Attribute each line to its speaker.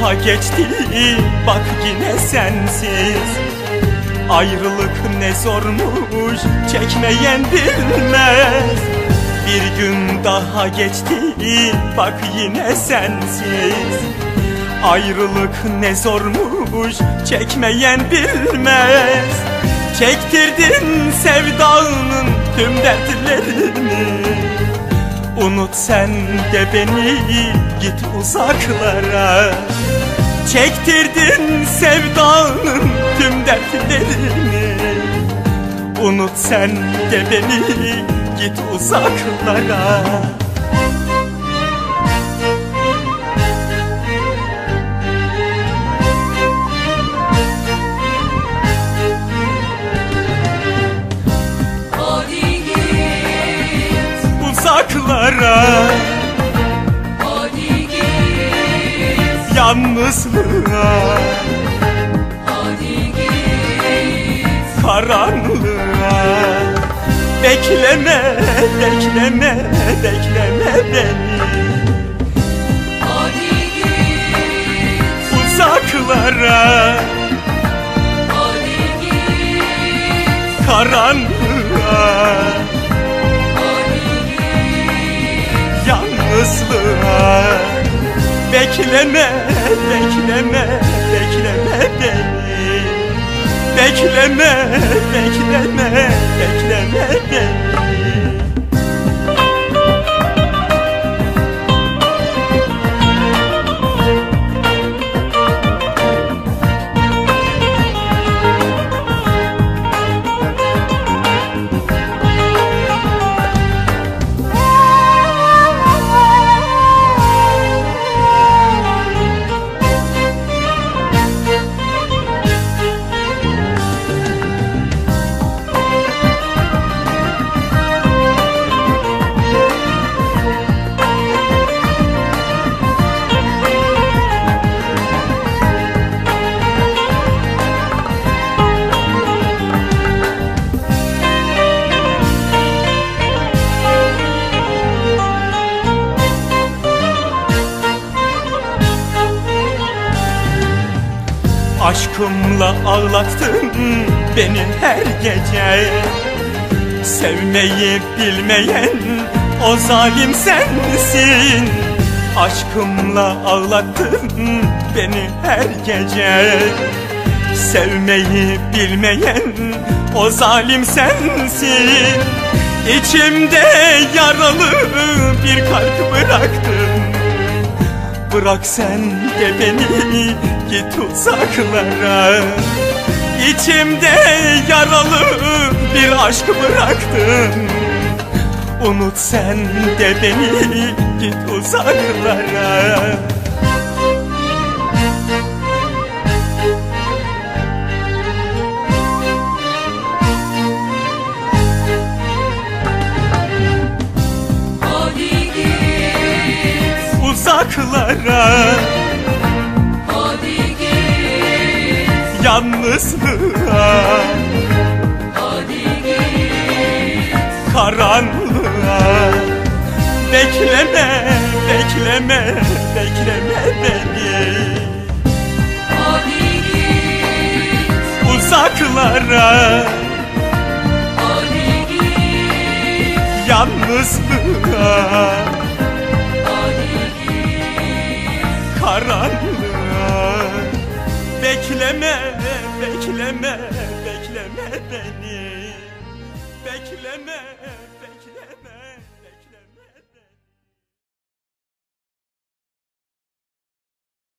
Speaker 1: daha geçti. Bak yine sensiz. Ayrılık ne zormuş çekmeyen bilmez Bir gün daha geçti bak yine sensiz. Ayrılık ne zormuş çekmeyen bilmez Çektirdin sevdanın tüm dertlerini Unut sen de beni git uzaklara. Çektirdin sevdanın tüm dertlerini. Unut sen de beni git uzaklara Uzaklara
Speaker 2: hadi git,
Speaker 1: Yalnızlığa.
Speaker 2: Hadi git,
Speaker 1: Karanlığa. Bekleme, bekleme, bekleme beni.
Speaker 2: Hadi git,
Speaker 1: Uzaklara.
Speaker 2: Hadi git,
Speaker 1: Karanlığa Yalnızlığa. Bekleme, bekleme, bekleme beni. Bekleme, bekleme, bekleme beni Aşkımla ağlattın beni her gece. Sevmeyi bilmeyen o zalim sensin. Aşkımla ağlattın beni her gece. Sevmeyi bilmeyen o zalim sensin. İçimde yaralı bir kalp bıraktın Bırak sen de beni git uzaklara. İçimde yaralı bir aşk bıraktın. Unut sen de beni git uzaklara Uzaklara
Speaker 2: hadi git,
Speaker 1: yalnızlığa.
Speaker 2: Hadi git,
Speaker 1: karanlığa. Bekleme, bekleme, bekleme beni.
Speaker 2: Hadi git,
Speaker 1: Uzaklara,
Speaker 2: hadi git,
Speaker 1: yalnızlığa beni. Bekleme, bekleme